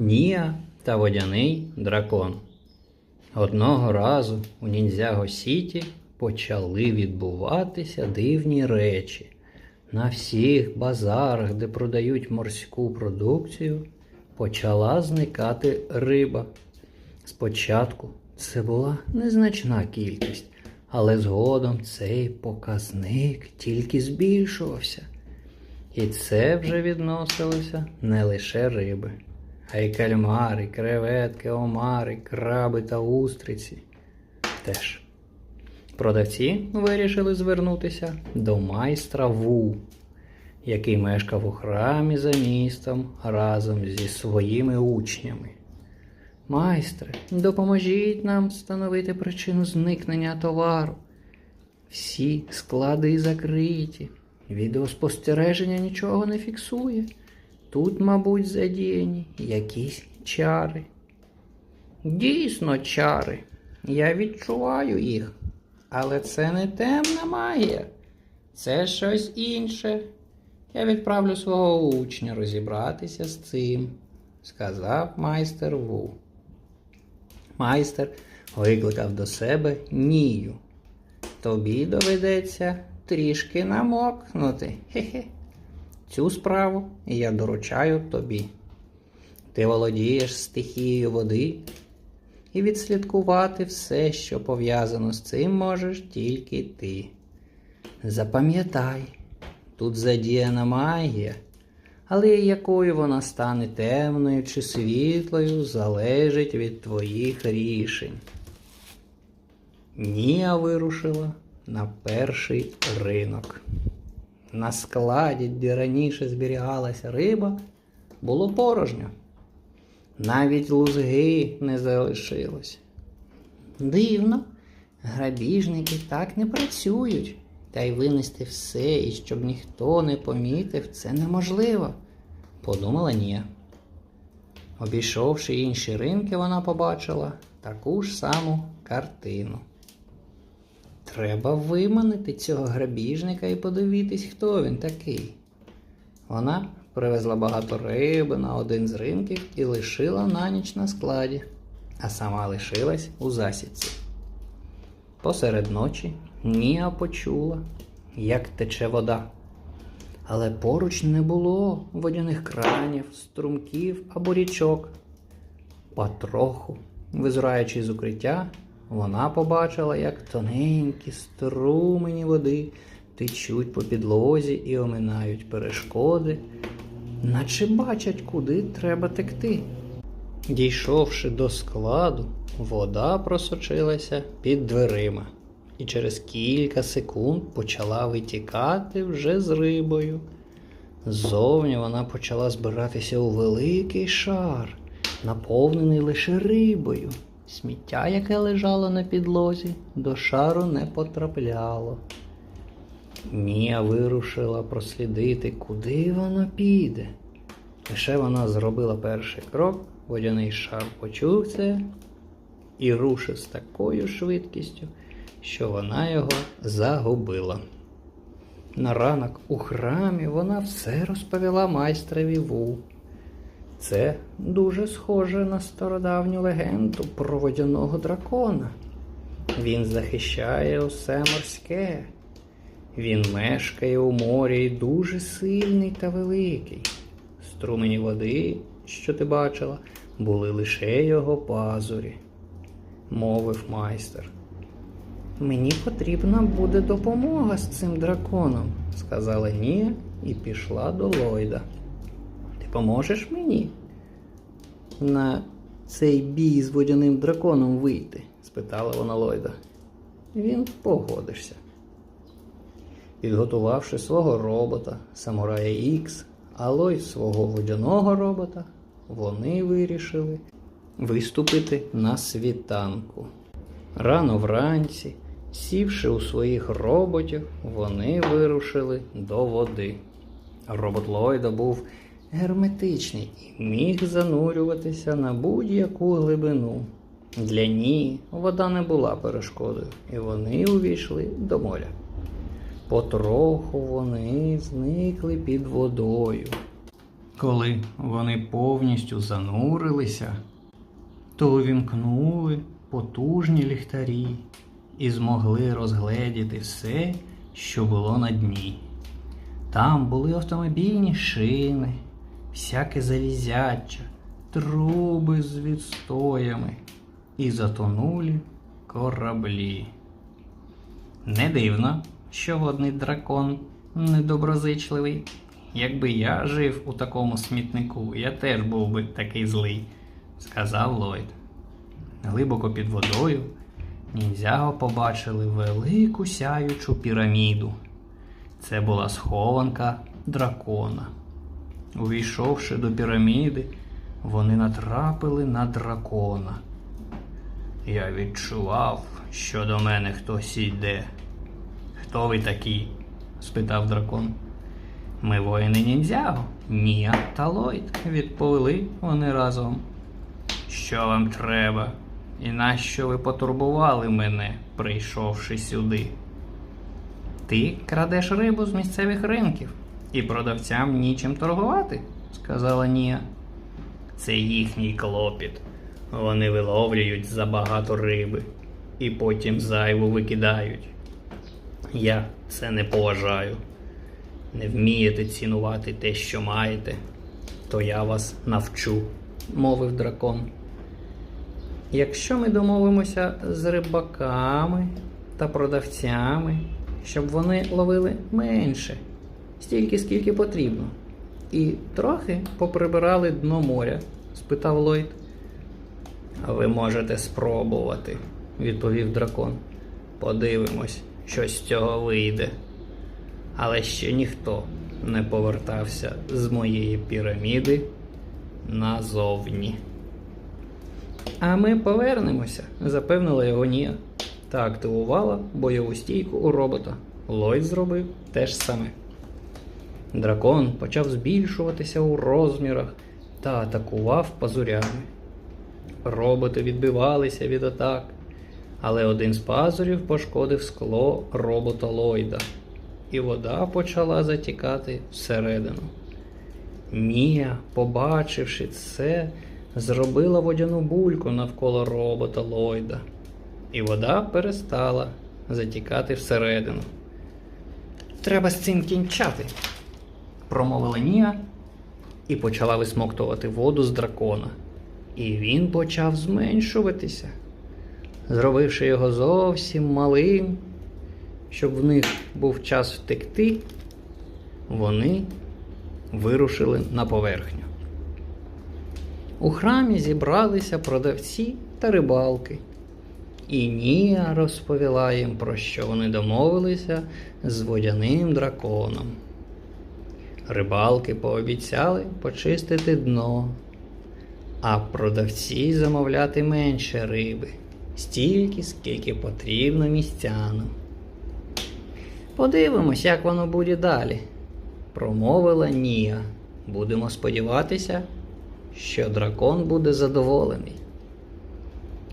Ніа та водяний дракон. Одного разу у Ніндзяго Сіті почали відбуватися дивні речі. На всіх базарах, де продають морську продукцію, почала зникати риба. Спочатку це була незначна кількість, але згодом цей показник тільки збільшувався. І це вже відносилося не лише риби, а й кальмари, креветки, омари, краби та устриці теж. Продавці вирішили звернутися до майстра Ву, який мешкав у храмі за містом разом зі своїми учнями. Майстре, допоможіть нам встановити причину зникнення товару. Всі склади закриті. Відеоспостереження нічого не фіксує. Тут, мабуть, задіяні якісь чари. Дійсно, чари. Я відчуваю їх. Але це не темна магія. Це щось інше. Я відправлю свого учня розібратися з цим, сказав майстер Ву. Майстер викликав до себе Нію. Тобі доведеться трішки намокнути. Хе-хе. Цю справу я доручаю тобі. Ти володієш стихією води, і відслідкувати все, що пов'язано з цим можеш тільки ти. Запам'ятай, тут задіяна магія, але якою вона стане темною чи світлою, залежить від твоїх рішень. Ніа вирушила на перший ринок. На складі, де раніше зберігалася риба, було порожньо. Навіть лузги не залишилось. Дивно, грабіжники так не працюють, та й винести все, і щоб ніхто не помітив, це неможливо, подумала Нія. Обійшовши інші ринки, вона побачила таку ж саму картину. Треба виманити цього грабіжника і подивитись, хто він такий. Вона привезла багато риби на один з ринків і лишила на ніч на складі, а сама лишилась у засідці. Посеред ночі Ніа почула, як тече вода. Але поруч не було водяних кранів, струмків або річок. Потроху, визираючи з укриття, вона побачила, як тоненькі струмені води течуть по підлозі і оминають перешкоди, наче бачать, куди треба текти. Дійшовши до складу, вода просочилася під дверима і через кілька секунд почала витікати вже з рибою. Ззовні вона почала збиратися у великий шар, наповнений лише рибою. Сміття, яке лежало на підлозі, до шару не потрапляло. Мія вирушила прослідити, куди вона піде. Лише вона зробила перший крок, водяний шар почув це і рушив з такою швидкістю, що вона його загубила. На ранок у храмі вона все розповіла майстрові Ву. Це дуже схоже на стародавню легенду про водяного дракона. Він захищає усе морське. Він мешкає у морі і дуже сильний та великий. Струмені води, що ти бачила, були лише його пазурі, мовив майстер. Мені потрібна буде допомога з цим драконом, сказала Нія і пішла до Ллойда. Поможеш мені на цей бій з водяним драконом вийти? спитала вона Ллойда. Він погодишся. Підготувавши свого робота, самурая Ікс, а Ллойд свого водяного робота, вони вирішили виступити на світанку. Рано вранці, сівши у своїх роботів, вони вирушили до води. Робот Ллойда був герметичний і міг занурюватися на будь-яку глибину. Для Ні вода не була перешкодою, і вони увійшли до моря. Потроху вони зникли під водою. Коли вони повністю занурилися, то увімкнули потужні ліхтарі і змогли розгледіти все, що було на дні. Там були автомобільні шини, всяке залізяча, труби з відстоями і затонулі кораблі. Не дивно, що водний дракон недоброзичливий. Якби я жив у такому смітнику, я теж був би такий злий, сказав Ллойд. Глибоко під водою ніндзяго побачили велику сяючу піраміду. Це була схованка дракона. Увійшовши до піраміди, вони натрапили на дракона. Я відчував, що до мене хтось йде. Хто ви такі? спитав дракон. Ми воїни ніндзяго, Ніа та Ллойд, відповіли вони разом. Що вам треба? І нащо ви потурбували мене, прийшовши сюди? Ти крадеш рибу з місцевих ринків, і продавцям нічим торгувати, сказала Ніа. Це їхній клопіт. Вони виловлюють забагато риби і потім зайву викидають. Я це не поважаю. Не вмієте цінувати те, що маєте, то я вас навчу, мовив дракон. Якщо ми домовимося з рибаками та продавцями, щоб вони ловили менше, стільки, скільки потрібно, і трохи поприбирали дно моря? спитав Ллойд. А ви можете спробувати, відповів дракон. Подивимось, що з цього вийде. Але ще ніхто не повертався з моєї піраміди назовні. А ми повернемося, запевнила його Ніа та активувала бойову стійку у робота. Ллойд зробив те ж саме. Дракон почав збільшуватися у розмірах та атакував пазурями. Роботи відбивалися від атак, але один з пазурів пошкодив скло робота Ллойда, і вода почала затікати всередину. Мія, побачивши це, зробила водяну бульку навколо робота Ллойда, і вода перестала затікати всередину. Треба з цим кінчати, промовила Ніа і почала висмоктувати воду з дракона. І він почав зменшуватися, зробивши його зовсім малим, щоб в них був час втекти, вони вирушили на поверхню. У храмі зібралися продавці та рибалки. І Ніа розповіла їм, про що вони домовилися з водяним драконом. Рибалки пообіцяли почистити дно, а продавці замовляти менше риби, стільки, скільки потрібно містянам. Подивимось, як воно буде далі, промовила Ніа. Будемо сподіватися, що дракон буде задоволений.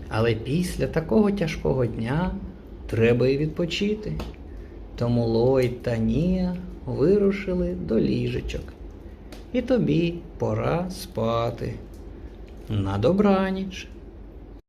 Але після такого тяжкого дня треба і відпочити. Тому Ллойд та Ніа вирушили до ліжечок. І тобі пора спати. На добраніч.